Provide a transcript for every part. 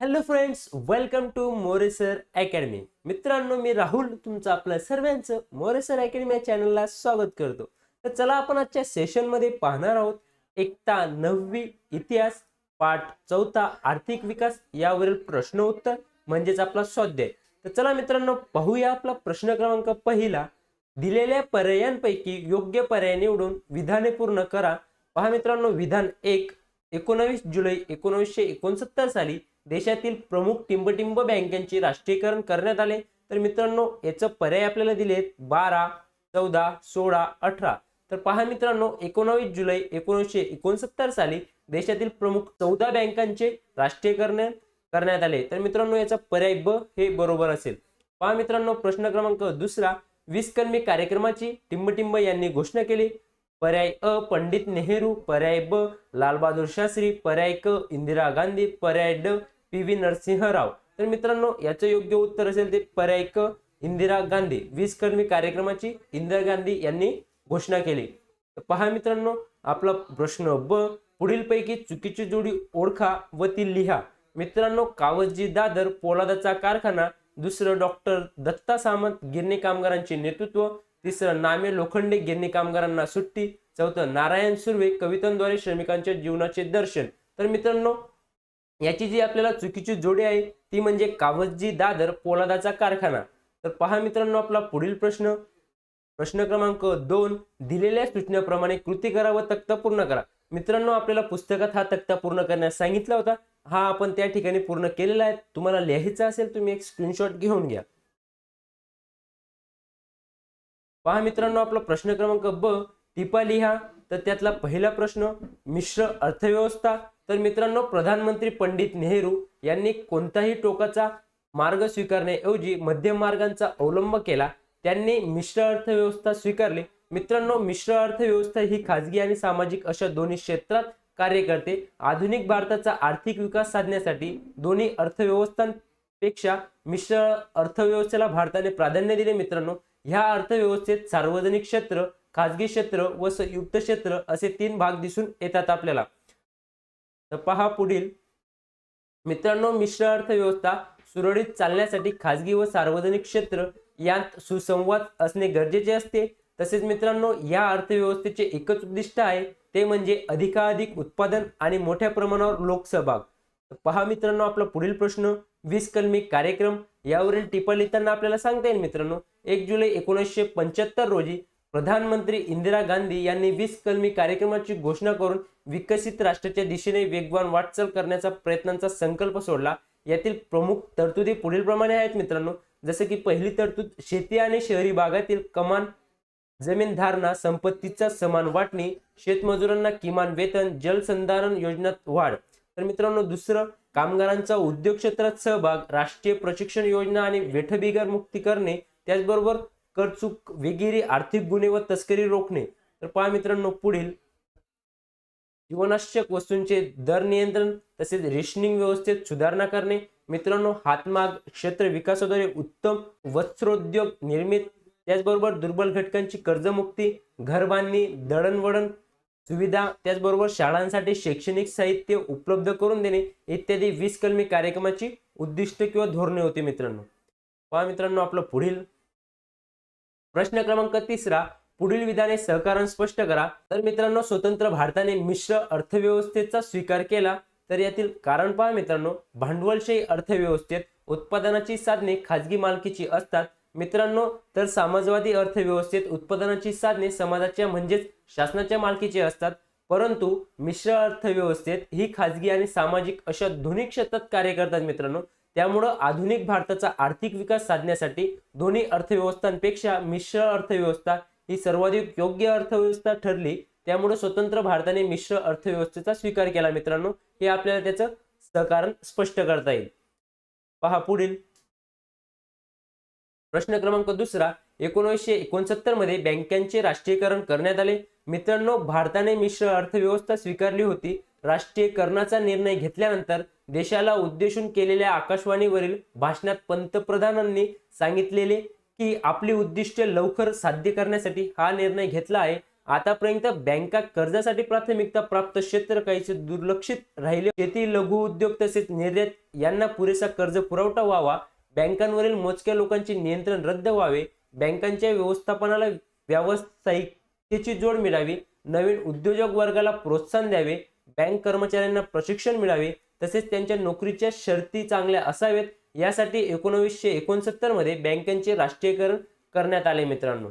Hello friends welcome to More sir academy मित्रांनो मी राहुल तुमचं आपलं सर्वांचं मोरेसर अकॅडमी या चॅनलला स्वागत करतो. तर चला आपण आजच्या सेशनमध्ये पाहणार आहोत एकता नववी इतिहास पाठ चौथा आर्थिक विकास यावरील प्रश्न उत्तर म्हणजेच आपला स्वाध्याय. तर चला मित्रांनो पाहूया आपला प्रश्न क्रमांक पहिला. दिलेल्या पर्यायांपैकी योग्य पर्याय निवडून विधाने पूर्ण करा. पहा मित्रांनो विधान एक एकोणावीस जुलै एकोणीसशे एकोणसत्तर साली देशातील प्रमुख टिंबटिंब बँकांचे राष्ट्रीयकरण करण्यात आले. तर मित्रांनो याचं पर्याय आपल्याला दिलेत बारा चौदा सोळा अठरा. तर पहा मित्रांनो एकोणावीस जुलै एकोणीसशे एकोणसत्तर साली देशातील प्रमुख चौदा बँकांचे राष्ट्रीयकरण करण्यात आले. तर मित्रांनो याचा पर्याय ब हे बरोबर असेल. पहा मित्रांनो प्रश्न क्रमांक दुसरा. वीस कलमी कार्यक्रमाची टिंबटिंब यांनी घोषणा केली. पर्याय अ पंडित नेहरू. पर्याय ब लालबहादूर शास्त्री. पर्याय क इंदिरा गांधी. पर्याय ड पी व्ही नरसिंहराव. तर मित्रांनो याचं योग्य उत्तर असेल ते पर्याय क इंदिरा गांधी. वीज कर्मी कार्यक्रमाची इंदिरा गांधी यांनी घोषणा केली. पहा मित्रांनो आपला प्रश्न ब पुढीलपैकी चुकीची जोडी ओळखा व ती लिहा. मित्रांनो कावजी दादर पोलादाचा कारखाना दुसरं डॉक्टर दत्ता सामंत गिरणी कामगारांचे नेतृत्व तिसरं नामे लोखंडे गिरणी कामगारांना सुट्टी चौथं नारायण सुर्वे कवितांद्वारे श्रमिकांच्या जीवनाचे दर्शन. तर मित्रांनो याची जी आपल्याला चुकीची जोडी आहे ती म्हणजे कावसजी दादर पोलादाचा कारखाना. तर पहा मित्रांनो आपला पुढील प्रश्न. प्रश्न क्रमांक दोन दिलेल्या सूचनेप्रमाणे कृती करा व तक्ता पूर्ण करा. मित्रांनो आपल्याला पुस्तकात हा तक्ता पूर्ण करण्यास सांगितला होता. हा आपण त्या ठिकाणी पूर्ण केलेला आहे. तुम्हाला लिहायचा असेल तुम्ही एक स्क्रीनशॉट घेऊन घ्या. पहा मित्रांनो आपला प्रश्न क्रमांक ब टिपा लिहा. तर त्यातला पहिला प्रश्न मिश्र अर्थव्यवस्था तर मित्रांनो प्रधानमंत्री पंडित नेहरू यांनी कोणताही टोकाचा मार्ग स्वीकारण्याऐवजी मध्यम मार्गांचा अवलंब केला. त्यांनी मिश्र अर्थव्यवस्था स्वीकारली. मित्रांनो मिश्र अर्थव्यवस्था ही खाजगी आणि सामाजिक अशा दोन्ही क्षेत्रात कार्य करते. आधुनिक भारताचा आर्थिक विकास साधण्यासाठी दोन्ही अर्थव्यवस्थांपेक्षा मिश्र अर्थव्यवस्थेला भारताने प्राधान्य दिले. मित्रांनो ह्या अर्थव्यवस्थेत सार्वजनिक क्षेत्र खाजगी क्षेत्र व संयुक्त क्षेत्र असे तीन भाग दिसून येतात आपल्याला. तर पहा पुढील. मित्रांनो मिश्र अर्थव्यवस्था सुरळीत चालण्यासाठी खाजगी व सार्वजनिक क्षेत्र यात सुसंवाद असणे गरजेचे असते. तसेच मित्रांनो या अर्थव्यवस्थेचे एकच उद्दिष्ट आहे ते म्हणजे अधिकाधिक उत्पादन आणि मोठ्या प्रमाणावर लोकसहभाग. पहा मित्रांनो आपला पुढील प्रश्न वीस कलमी कार्यक्रम यावरील टिपा लिहिताना आपल्याला सांगता येईल मित्रांनो. एक जुलै एकोणीसशे पंच्याहत्तर रोजी प्रधानमंत्री इंदिरा गांधी यांनी वीस कलमी कार्यक्रमाची घोषणा करून विकसित राष्ट्राच्या दिशेने वेगवान वाटचाल करण्याचा प्रयत्नांचा संकल्प सोडला. यातील प्रमुख तरतुदी पुढील प्रमाणे आहेत मित्रांनो. जसे की पहिली तरतूद शेती आणि शहरी भागातील कमान जमीन धारणा संपत्तीचा समान वाटणी शेतमजुरांना किमान वेतन जलसंधारण योजनात वाढ. तर मित्रांनो दुसरं कामगारांचा उद्योग क्षेत्रात सहभाग राष्ट्रीय प्रशिक्षण योजना आणि वेठबिगार मुक्ती करणे त्याचबरोबर करचूक वगैरे आर्थिक गुन्हे व तस्करी रोखणे. तर पहा मित्रांनो पुढील. जीवनावश्यक वस्तूंचे दर नियंत्रण तसेच रेशनिंग व्यवस्थेत सुधारणा करणे. मित्रांनो हातमाग क्षेत्र विकासाद्वारे उत्तम वस्त्रोद्योग निर्मित त्याचबरोबर दुर्बल घटकांची कर्जमुक्ती घरबांधणी दळणवळण सुविधा त्याचबरोबर शाळांसाठी शैक्षणिक साहित्य उपलब्ध करून देणे इत्यादी वीस कलमी कार्यक्रमाची उद्दिष्ट किंवा धोरणे होती मित्रांनो. पहा मित्रांनो आपलं पुढील. प्रश्न क्रमांक तिसरा पुढील विधाने सहकारण स्पष्ट करा. तर मित्रांनो स्वतंत्र भारताने मिश्र अर्थव्यवस्थेचा स्वीकार केला. तर यातील कारण पहा मित्रांनो भांडवलशाही अर्थव्यवस्थेत उत्पादनाची साधने खाजगी मालकीची असतात. मित्रांनो तर समाजवादी अर्थव्यवस्थेत उत्पादनाची साधने समाजाच्या म्हणजेच शासनाच्या मालकीची असतात. परंतु मिश्र अर्थव्यवस्थेत ही खाजगी आणि सामाजिक अशा दोन्ही क्षेत्रात कार्य करतात मित्रांनो. त्यामुळं आधुनिक भारताचा आर्थिक विकास साधण्यासाठी दोन्ही अर्थव्यवस्थांपेक्षा मिश्र अर्थव्यवस्था ही सर्वाधिक योग्य अर्थव्यवस्था ठरली. त्यामुळे स्वतंत्र भारताने मिश्र अर्थव्यवस्थेचा स्वीकार केला मित्रांनो. हे आपल्याला त्याचं सहकारण स्पष्ट करता येईल. पहा पुढील. प्रश्न क्रमांक दुसरा. एकोणीसशे एकोणसत्तरमध्ये बँकांचे राष्ट्रीयकरण करण्यात आले. मित्रांनो भारताने मिश्र अर्थव्यवस्था स्वीकारली होती. राष्ट्रीयकरणाचा निर्णय घेतल्यानंतर देशाला उद्देशून केलेल्या आकाशवाणीवरील भाषणात पंतप्रधानांनी सांगितलेले की आपली उद्दिष्ट लवकर साध्य करण्यासाठी हा निर्णय घेतला आहे. आतापर्यंत बँका कर्जासाठी प्राथमिकता प्राप्त क्षेत्र काहीचे दुर्लक्षित राहिले. शेती लघु उद्योग तसेच निर्यात यांना पुरेसा कर्ज पुरवठा व्हावा. बँकांवरील मोजक्या लोकांचे नियंत्रण रद्द व्हावे. बँकांच्या व्यवस्थापनाला व्यावसायिकतेची जोड मिळावी. नवीन उद्योजक वर्गाला प्रोत्साहन द्यावे. बँक कर्मचाऱ्यांना प्रशिक्षण मिळावे. तसेच त्यांच्या नोकरीच्या शर्ती चांगल्या असावेत यासाठी एकोणवीसशे एकोणसत्तरमध्ये बँकांचे राष्ट्रीयकरण करण्यात आले मित्रांनो.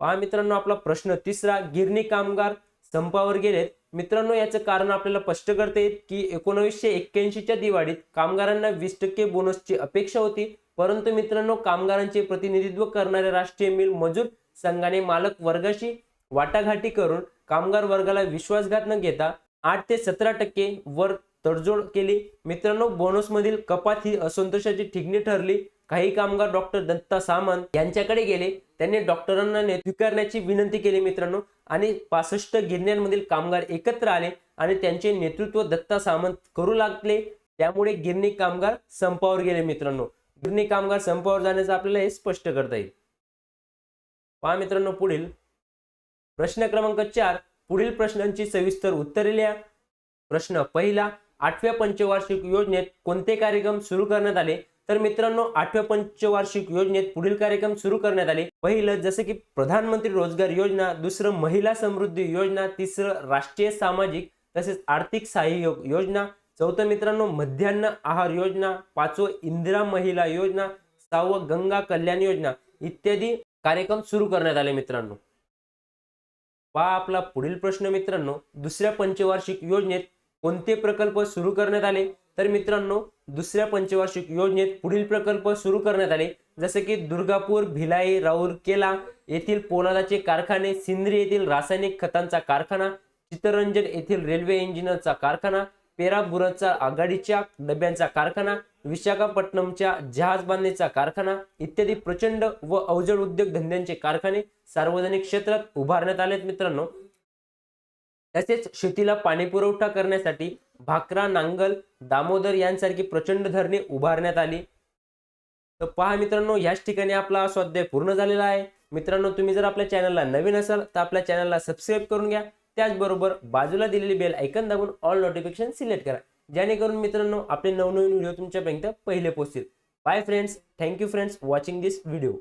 पहा मित्रांनो आपला प्रश्न तिसरा गिरणी कामगार संपावर गेलेत. मित्रांनो याचं कारण आपल्याला स्पष्ट करता येईल की एकोणवीसशे एक्क्याऐंशीच्या दिवाळीत कामगारांना वीस टक्के बोनसची अपेक्षा होती. परंतु मित्रांनो कामगारांचे प्रतिनिधित्व करणाऱ्या राष्ट्रीय मिल मजूर संघाने मालक वर्गाशी वाटाघाटी करून कामगार वर्गाला विश्वासघात न घेता आठ ते सतरा टक्के वर तडजोड केली. मित्रांनो बोनस मधील कपात ही असंतोषाची ठिगणी ठरली. काही कामगार डॉक्टर दत्ता सामंत यांच्याकडे गेले. त्यांनी डॉक्टरांना ने- स्वीकारण्याची विनंती केली मित्रांनो. आणि पासष्ट गिरण्यांमधील कामगार एकत्र आले आणि त्यांचे नेतृत्व दत्ता सामंत करू लागले. त्यामुळे गिरणी कामगार संपावर गेले मित्रांनो. गिरणी कामगार संपावर जाण्याचं आपल्याला हे स्पष्ट करता येईल. पहा मित्रांनो पुढील प्रश्न क्रमांक चार. पुढील प्रश्नांची सविस्तर उत्तरे लिहा. प्रश्न पहिला आठव्या पंचवार्षिक योजनेत कोणते कार्यक्रम सुरू करण्यात आले? तर मित्रांनो आठव्या पंचवार्षिक योजनेत पुढील कार्यक्रम सुरू करण्यात आले. पहिलं जसं की प्रधानमंत्री रोजगार योजना दुसरं महिला समृद्धी योजना तिसरं राष्ट्रीय सामाजिक तसेच आर्थिक सहाय्य योजना चौथं मित्रांनो मध्यान्ह आहार योजना पाचवं इंदिरा महिला योजना सहावं गंगा कल्याण योजना इत्यादी कार्यक्रम सुरू करण्यात आले मित्रांनो. पहा आपला पुढील प्रश्न मित्रांनो दुसऱ्या पंचवार्षिक योजनेत कोणते प्रकल्प सुरू करण्यात आले? तर मित्रांनो दुसऱ्या पंचवार्षिक योजनेत पुढील प्रकल्प सुरू करण्यात आले. जसे की दुर्गापूर भिलाई राऊरकेला येथील पोलादाचे कारखाने सिंद्री येथील रासायनिक खतांचा कारखाना चित्तरंजन येथील रेल्वे इंजिनचा कारखाना पेराबुराचा आघाडीच्या डब्यांचा कारखाना विशाखापट्टणमच्या जहाज बांधणीचा कारखाना इत्यादी प्रचंड व अवजड उद्योग धंद्यांचे कारखाने सार्वजनिक क्षेत्रात उभारण्यात आलेत मित्रांनो. तसेच शेतीला पाणी पुरवठा करण्यासाठी भाकरा नांगल दामोदर यांसारखी प्रचंड धरणे उभारण्यात आली. तर पहा मित्रांनो याच ठिकाणी आपला स्वाध्याय पूर्ण झालेला आहे. मित्रांनो तुम्ही जर आपल्या चॅनलला नवीन असाल तर आपल्या चॅनलला सबस्क्राईब करून घ्या. त्याचबरोबर बाजूला दिलेली बेल ऐकन दाबून ऑल नोटिफिकेशन सिलेक्ट करा. जेणेकरून मित्रांनो आपले नवनवीन व्हिडिओ तुमच्यापर्यंत पहिले पोहोचतील. Bye friends thank you friends watching this video